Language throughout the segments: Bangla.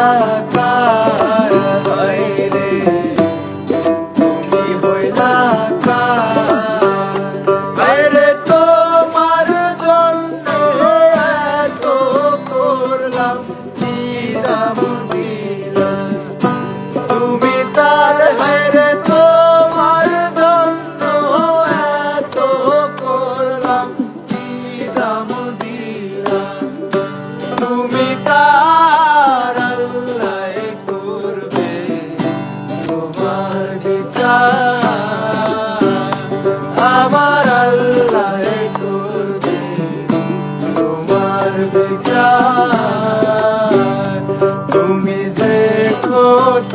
থাকা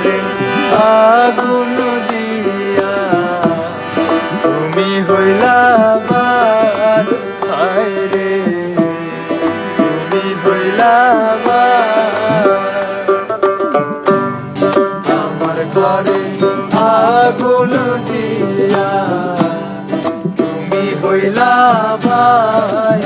ঘরে আগুন দিয়া তুমি হইলা বার ভাই রে, তুমি হইলা আমার ঘরে আগুন দিয়া তুমি হইলা ভাই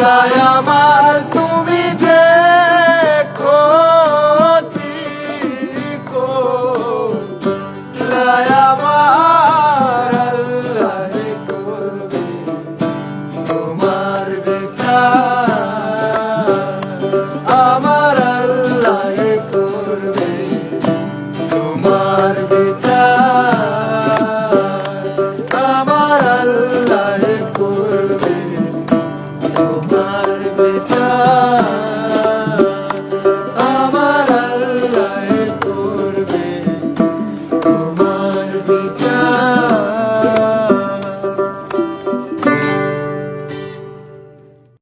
রায় আমার তুমি যে